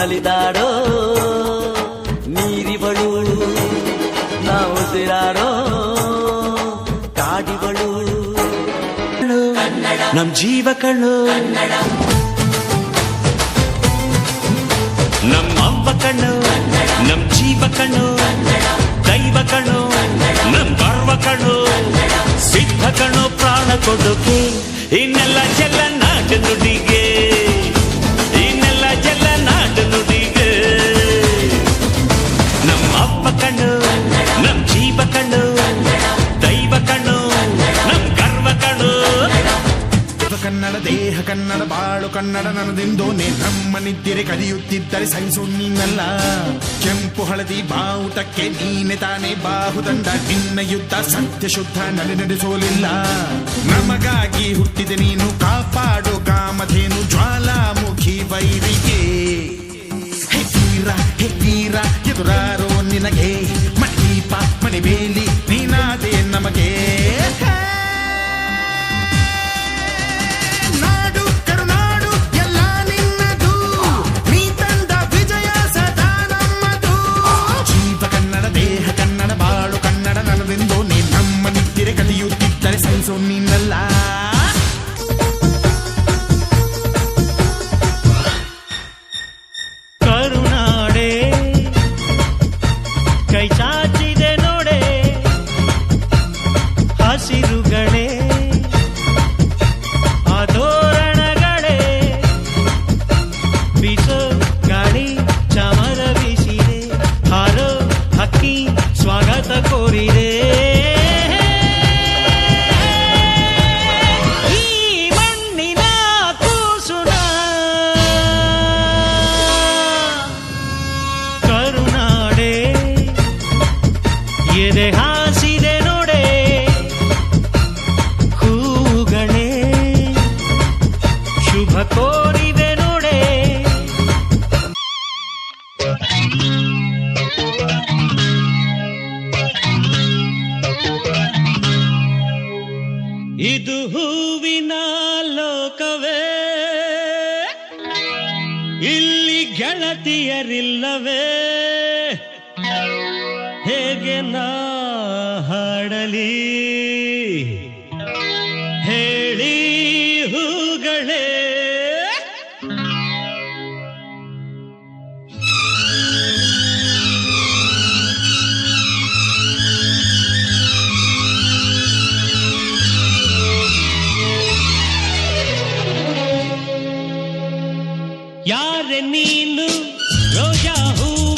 ನಲಿದಾಡೋ? ನೀರಿವಳು, ನಾವು ಸಿರಾಡೋ ಕಾಡಿವಳು, ನಮ್ ಜೀವ ಕಣ್ಣು ನಮ್ಮ ಅವ್ವ ಕಣ್ಣು ನಮ್ ಜೀವ ಕಣ್ಣು ದೈವ ಕಣ್ಣು ನಮ್ ಗರ್ವ ಕಣ್ಣು ಸಿದ್ಧ ಕಣ್ಣು ಪ್ರಾಣ ಕೊಡೋಕೆ ಇನ್ನೆಲ್ಲ ಚೆಲ್ಲ ನಾಟ ನುಡಿಗೆ ಕನ್ನಡ ಬಾಳು ಕನ್ನಡ ನನದಿಂದು ನಮ್ಮ ನಿದ್ದಿರೆ ಕಲಿಯುತ್ತಿದ್ದರೆ ಸಹಿಸು ನೀನಲ್ಲ. ಕೆಂಪು ಹಳದಿ ಬಾವುಟಕ್ಕೆ ನೀನೆ ತಾನೇ ಬಾಹುದಂಡ. ನಿನ್ನ ಯುದ್ಧ ಸತ್ಯ ಶುದ್ಧ ನಡೆ ನಡೆಸೋಲಿಲ್ಲ. ನಮಗಾಗಿ ಹುಟ್ಟಿದೆ ನೀನು, ಕಾಪಾಡು ಕೈ ನೋಡೆ. ಇದು ಹೂವಿನ ಲೋಕವೇ. ಇಲ್ಲಿ ಗೆಳತಿಯರಿಲ್ಲವೇ. ಹೇಗೆ ನಾ ಹಾಡಲಿ. यार नींद रोजा हूँ।